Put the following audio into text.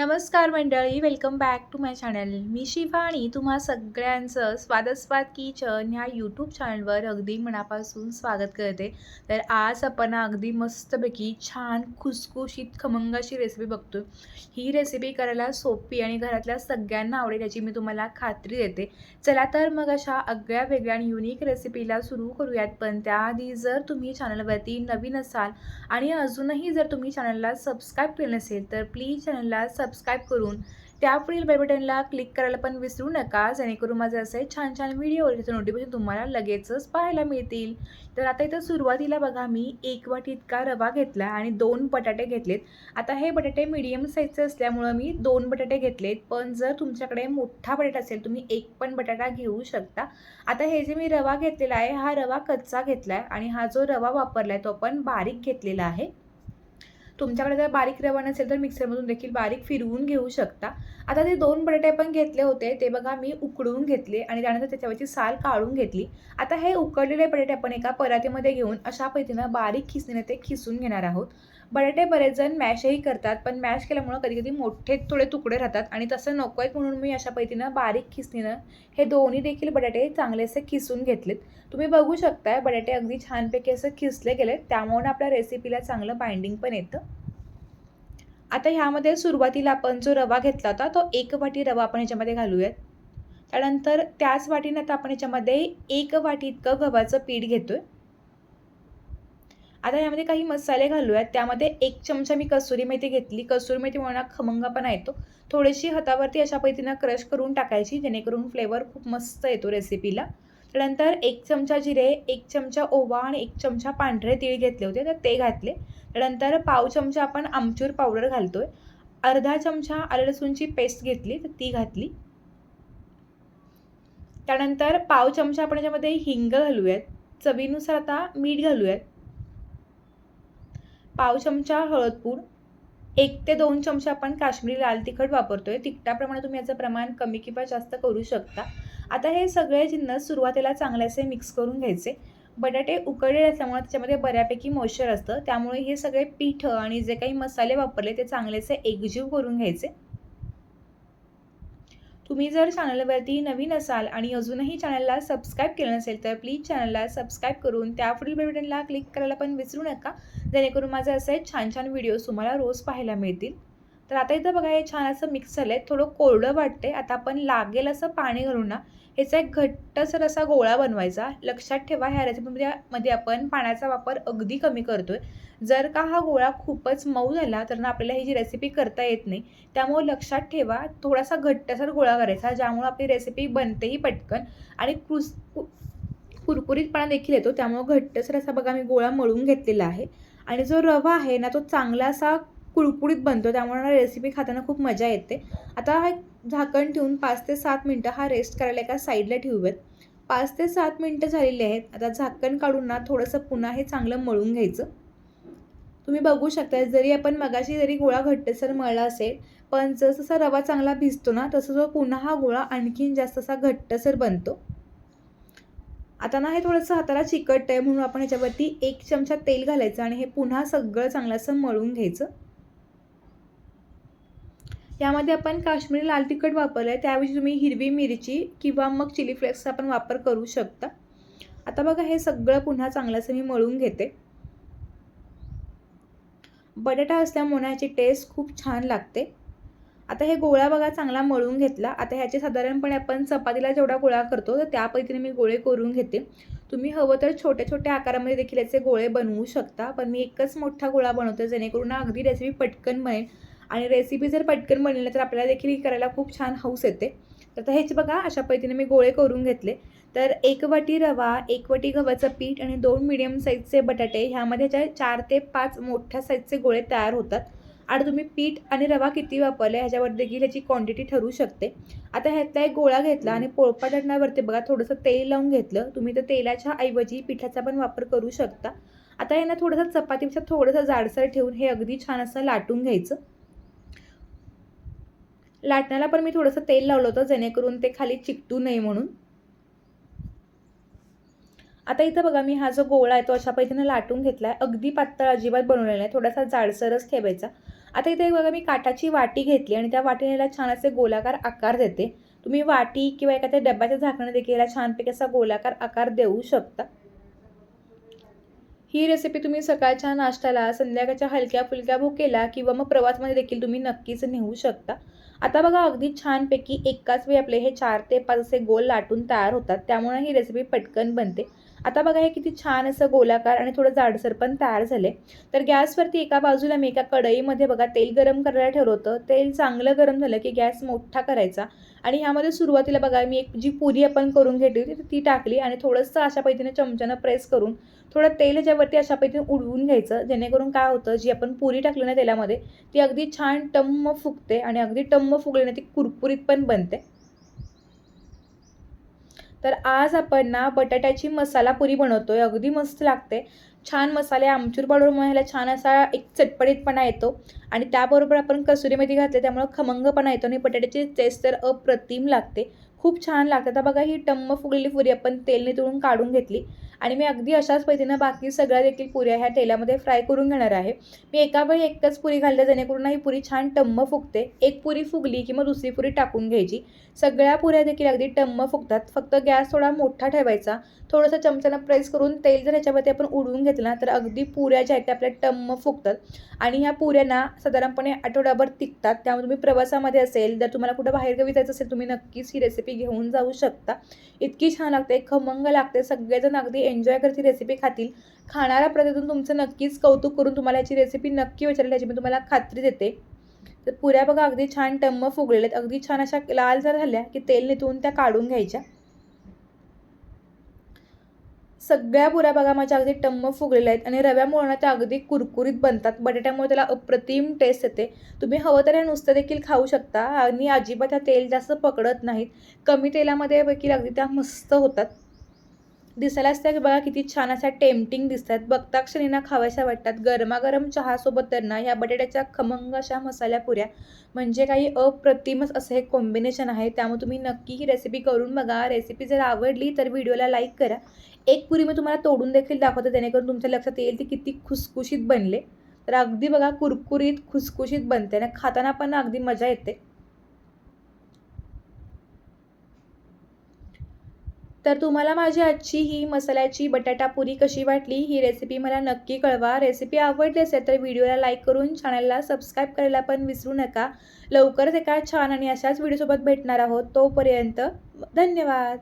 नमस्कार मंडळी welcome back to my channel मी शिवानी तुम्हा सगळ्यांचं स्वादस्वाद किचन ह्या यूट्यूब चॅनलवर अगदी मनापासून स्वागत करते. तर आज आपण अगदी मस्तपैकी छान खुसखुशीत खमंग अशी रेसिपी बघतो ही रेसिपी करायला सोपी आणि घरातल्या सगळ्यांना आवडेल याची मी तुम्हाला खात्री देते. चला तर मग अशा आगळ्या वेगळ्या आणि युनिक रेसिपीला सुरू करूयात. पण त्याआधी जर तुम्ही चॅनलवरती नवीन असाल आणि अजूनही जर तुम्ही चॅनलला सबस्क्राईब केलं नसेल तर प्लीज चॅनलला सब सबस्क्राईब करून त्यापुढील बेल बटनला क्लिक करायला पण विसरू नका जेणेकरून माझे असे छान छान व्हिडिओ त्याचं नोटिफिकेशन तुम्हाला लगेचच पाहायला मिळतील. तर आता इथं सुरुवातीला बघा मी एक वाटी इतका रवा घेतला आणि दोन बटाटे घेतलेत. आता हे बटाटे मीडियम साईजचे असल्यामुळं मी दोन बटाटे घेतलेत पण जर तुमच्याकडे मोठा बटाटा असेल तुम्ही एक पण बटाटा घेऊ शकता. आता हे जे मी रवा घेतलेला आहे हा रवा कच्चा घेतला आहे आणि हा जो रवा वापरला आहे तो आपण बारीक घेतलेला आहे. तुमच्याकडे जर बारीक रवा नसेल तर मिक्सरमधून देखील बारीक फिरवून घेऊ शकता. आता ते दोन बटाटे पण घेतले होते ते बघा मी उकडून घेतले आणि त्यानंतर त्याच्यावरची साल काढून घेतली. आता हे उकडलेले बटाटे आपण एका परातीमध्ये घेऊन अशा पद्धतीनं बारीक खिसणीने ते खिसून घेणार आहोत. बटाटे बरेच जण मॅशही करतात पण मॅश केल्यामुळं कधी कधी मोठे थोडे तुकडे राहतात आणि तसं नको आहेत म्हणून मी अशा पद्धतीनं बारीक खिसणीनं हे दोन्ही देखील बटाटे चांगलेसे खिसून घेतलेत. तुम्ही बघू शकताय बटाटे अगदी छानपैकी असं खिसले गेलेत त्यामुळे आपल्या रेसिपीला चांगलं बाइंडिंग पण येतं. आता ह्यामध्ये सुरुवातीला आपण जो रवा घेतला होता तो एक वाटी रवा आपण ह्याच्यामध्ये घालूयात. त्यानंतर त्याच वाटीनं आता आपण ह्याच्यामध्ये एक वाटी इतकं गव्हाचं पीठ घेतो आहे आता यामध्ये काही मसाले घालूयात त्यामध्ये एक चमचा मी कसुरी मेथी घेतली. कसुरी मेथी म्हणा खमंगापणा येतो थोडीशी हातावरती अशा पद्धतीनं क्रश करून टाकायची जेणेकरून फ्लेवर खूप मस्त येतो रेसिपीला. त्यानंतर एक चमचा जिरे एक चमचा ओवा आणि एक चमचा पांढरे तीळ घेतले होते तर ते घातले. नंतर पाव चमचा आपण आमचूर पावडर घालतोय. अर्धा चमचा आलं लसूणची पेस्ट घेतली तर ती घातली. त्यानंतर पाव चमचा आपण याच्यामध्ये हिंग घालूयात. चवीनुसार आता मीठ घालूयात. पाव चमचा हळदपूड एक ते दोन चमचे आपण काश्मीरी लाल तिखट वापरतोय. तिखटाप्रमाणे तुम्ही याचं प्रमाण कमी किंवा जास्त करू शकता. आता हे सगळे जिन्नस सुरुवातीला चांगल्याचे मिक्स करून घ्यायचे. बटाटे उकडलेले असल्यामुळे त्याच्यामध्ये बऱ्यापैकी मॉइश्चर असतं. त्यामुळे हे सगळे पीठ आणि जे काही मसाले वापरले ते चांगलेसे एकजीव करून घ्यायचे. तुम्ही जर चॅनलवरती नवीन असाल आणि अजूनही चॅनलला सबस्क्राईब केलं नसेल तर प्लीज चॅनलला सबस्क्राईब करून त्या पुढील बेल बटनला क्लिक करायला पण विसरू नका. जेणेकरून माझे असे छान छान व्हिडिओज तुम्हाला रोज पाहायला मिळतील. तर आता इथं बघा हे छान असं मिक्स झालं आहे थोडं कोरडं वाटते आता आपण लागेल असं पाणी घालून ना ह्याचा एक घट्टसर असा गोळा बनवायचा. लक्षात ठेवा ह्या रेसिपीमध्ये मध्ये आपण पाण्याचा वापर अगदी कमी करतोय. जर का हा गोळा खूपच मऊ झाला तर ना आपल्याला ही जी रेसिपी करता येत नाही. त्यामुळे लक्षात ठेवा थोडासा घट्टसर गोळा करायचा ज्यामुळे आपली रेसिपी बनतेही पटकन. आणि क्रुस कुरकुरीतपणा देखील येतो. त्यामुळं घट्टसर असा बघा मी गोळा मळून घेतलेला आहे. आणि जो रवा आहे ना तो चांगला असा कुळकुळीत बनतो त्यामुळे रेसिपी खाताना खूप मजा येते. आता हा झाकण ठेवून पाच ते सात मिनटं हा रेस्ट करायला एका साईडला ठेवूयात. पाच ते सात मिनटं झालेली आहेत. आता झाकण काढून ना थोडंसं पुन्हा हे चांगलं मळून घ्यायचं. तुम्ही बघू शकता जरी आपण मगाशी जरी गोळा घट्टसर मळला असेल पण जसं रवा चांगला भिजतो ना तसं तो पुन्हा हा गोळा आणखीन जास्त असा घट्टसर बनतो. आता ना हे थोडंसं हाताला चिकट आहे म्हणून आपण ह्याच्यावरती एक चमचा तेल घालायचं आणि हे पुन्हा सगळं चांगलं असं मळून घ्यायचं. यामध्ये आपण काश्मीरी लाल तिखट वापरलं आहे त्याऐवजी तुम्ही हिरवी मिरची किंवा मग चिली फ्लेक्सचा पण वापर करू शकता. आता बघा हे सगळं पुन्हा चांगलं असं मी मळून घेते. बटाटा असल्यामुळे ह्याची टेस्ट खूप छान लागते. आता हे गोळा बघा चांगला मळून घेतला. आता ह्याचे साधारणपणे आपण चपातीला जेवढा गोळा करतो तर त्या पद्धतीने मी गोळे करून घेते. तुम्ही हवं तर छोट्या छोट्या आकारामध्ये देखील याचे गोळे बनवू शकता पण मी एकच मोठा गोळा बनवते जेणेकरून अगदी रेसिपी पटकन बनेल. आणि रेसिपी जर पटकन बनली तर आपल्याला देखील ही करायला खूप छान हौस येते. तर आता हेच बघा अशा पद्धतीने मी गोळे करून घेतले. तर एक वाटी रवा एक वाटी गव्हाचं पीठ आणि दोन मिडियम साईजचे बटाटे ह्यामध्ये ह्याच्या चार ते पाच मोठ्या साईजचे गोळे तयार होतात. आणि तुम्ही पीठ आणि रवा किती वापरले ह्याच्यावर देखील ह्याची क्वांटिटी ठरू शकते. आता ह्यातला एक गोळा घेतला आणि पोळपाटणावरती बघा थोडंसं तेल लावून घेतलं. तुम्ही तर तेलाच्या ऐवजी पिठाचा पण वापर करू शकता. आता यांना थोडंसं चपातीपेक्षा थोडंसं जाडसर ठेवून हे अगदी छान असं लाटून घ्यायचं. लाटण्याला पण मी थोडंसं तेल लावलं होतं जेणेकरून ते खाली चिकटू नये म्हणून. आता इथं बघा मी हा जो गोळा आहे तो अशा पद्धतीनं लाटून घेतला आहे अगदी पातळ अजिबात बनवलेला आहे थोडासा जाडसरच ठेवायचा. आता इथे बघा मी काठाची वाटी घेतली आणि त्या वाटीला छान असे गोलाकार आकार देते. तुम्ही वाटी किंवा एखाद्या डब्याच्या झाकणं देखील याला छानपैकी असा गोलाकार आकार देऊ शकता. ही रेसिपी तुम्ही सकाळच्या नाश्त्याला संध्याकाळच्या हलक्या फुलक्या भुकेला किंवा मग प्रवासमध्ये देखील तुम्ही नक्कीच नेऊ शकता. आता बघा अगदी छानपैकी एकाच वेळी आपले हे चार ते पाच असे गोल लाटून तयार होतात. त्यामुळे ही रेसिपी पटकन बनते. आता बघा हे किती छान असं गोलाकार आणि थोडं जाडसर पण तयार झाले तर गॅसवरती एका बाजूला मी एका कढईमध्ये बघा तेल गरम करायला ठेवलं होतं. तेल चांगलं गरम झालं की गॅस मोठा करायचा. आणि ह्यामध्ये सुरुवातीला बघा मी एक जी पुरी आपण करून घेतली होती ती टाकली आणि थोडंसं अशा पद्धतीने चमच्यानं प्रेस करून थोडं तेल ह्याच्यावरती अशा पद्धतीने उडवून घ्यायचं. जेणेकरून काय होतं जी आपण पुरी टाकली ना तेलामध्ये ती अगदी छान टम्म फुगते आणि अगदी टम्म फुगल्याने ती कुरकुरीत पण बनते. तर आज आपण ना बटाट्याची मसाला पुरी बनवतो आहे अगदी मस्त लागते. छान मसाले आमचूर पावडरमुळे ह्याला छान असा एक चटपटीतपणा येतो. आणि त्याबरोबर आपण कसुरी मेथी घातली त्यामुळं खमंगपणा येतो आणि बटाट्याची चेस्ट तर अप्रतिम लागते. खूप छान लागते. आता बघा ही टम्म फुगलेली पुरी आपण तेल नितळून काढून घेतली. आणि मी अगदी अशाच पद्धतीनं बाकी सगळ्या देखील पुऱ्या ह्या तेलामध्ये फ्राय करून घेणार आहे. मी एका वेळी एकच पुरी घालते जेणेकरून ही पुरी छान टम्म फुगते. एक पुरी फुगली की मग दुसरी पुरी टाकून घ्यायची. सगळ्या पुऱ्या देखील अगदी टम्म फुगतात. फक्त गॅस थोडा मोठा ठेवायचा. थोडंसं चमच्यानं प्रेस करून तेल जर ह्याच्यामध्ये आपण उडवून घेतलं तर अगदी पुऱ्या ज्या आहेत त्या आपल्या टम्म फुगतात. आणि ह्या पुऱ्यांना साधारणपणे आठवड्याभर टिकतात. त्यामुळे तुम्ही प्रवासामध्ये असेल जर तुम्हाला कुठं बाहेरगावी जायचं असेल तुम्ही नक्कीच ही रेसिपी घेऊन जाऊ शकता. इतकी छान लागते खमंग लागते. सगळेजण अगदी एन्जॉय करतील रेसिपी खातील खाणाऱ्या प्रत्येकातून तुमचं नक्कीच कौतुक करून तुम्हाला याची रेसिपी नक्की विचारेल याची मी तुम्हाला खात्री देते. तर पुऱ्या बघा अगदी छान टम्म फुगलेल्या आहेत. अगदी छान अशा लाल जर झाल्या की तेल निथून त्या काढून घ्यायच्या. सगळ्या पुऱ्या बघा माझ्या अगदी टम्म फुगलेल्या आहेत. आणि रव्यामुळे ना त्या अगदी कुरकुरीत बनतात. बटाट्यामुळे त्याला अप्रतिम टेस्ट येते. तुम्ही हवं तर नुसतं देखील खाऊ शकता. आणि अजिबात ह्या तेल जास्त पकडत नाहीत. कमी तेलामध्ये देखील अगदी त्या मस्त होतात. दिसायलाच त्या बघा किती छान अशा टेम्पटिंग दिसतात. बघता क्षणींना खाव्याशा वाटतात. गरमागरम चहासोबत तर ना ह्या बटाट्याच्या खमंग अशा मसाल्या पुऱ्या. म्हणजे काही अप्रतिमच असं हे कॉम्बिनेशन आहे. त्यामुळे तुम्ही नक्की ही रेसिपी करून बघा. रेसिपी जर आवडली तर व्हिडिओला लाईक करा. एक पुरी मी तुम्हाला तोडून देखील दाखवते. जेणेकरून तुमच्या लक्षात येईल ती किती खुसखुशीत बनले. तर अगदी बघा कुरकुरीत खुसखुशीत बनते. आणि खाताना पण अगदी मजा येते. तर तुम्हाला माझी आजची ही मसाल्याची बटाटा पुरी कशी वाटली ही रेसिपी मला नक्की कळवा. रेसिपी आवडली असेल तर व्हिडिओला लाईक करून चॅनलला सबस्क्राईब करायला पण विसरू नका. लवकरच एका छान आणि अशाच व्हिडिओसोबत भेटणार आहोत. तोपर्यंत धन्यवाद.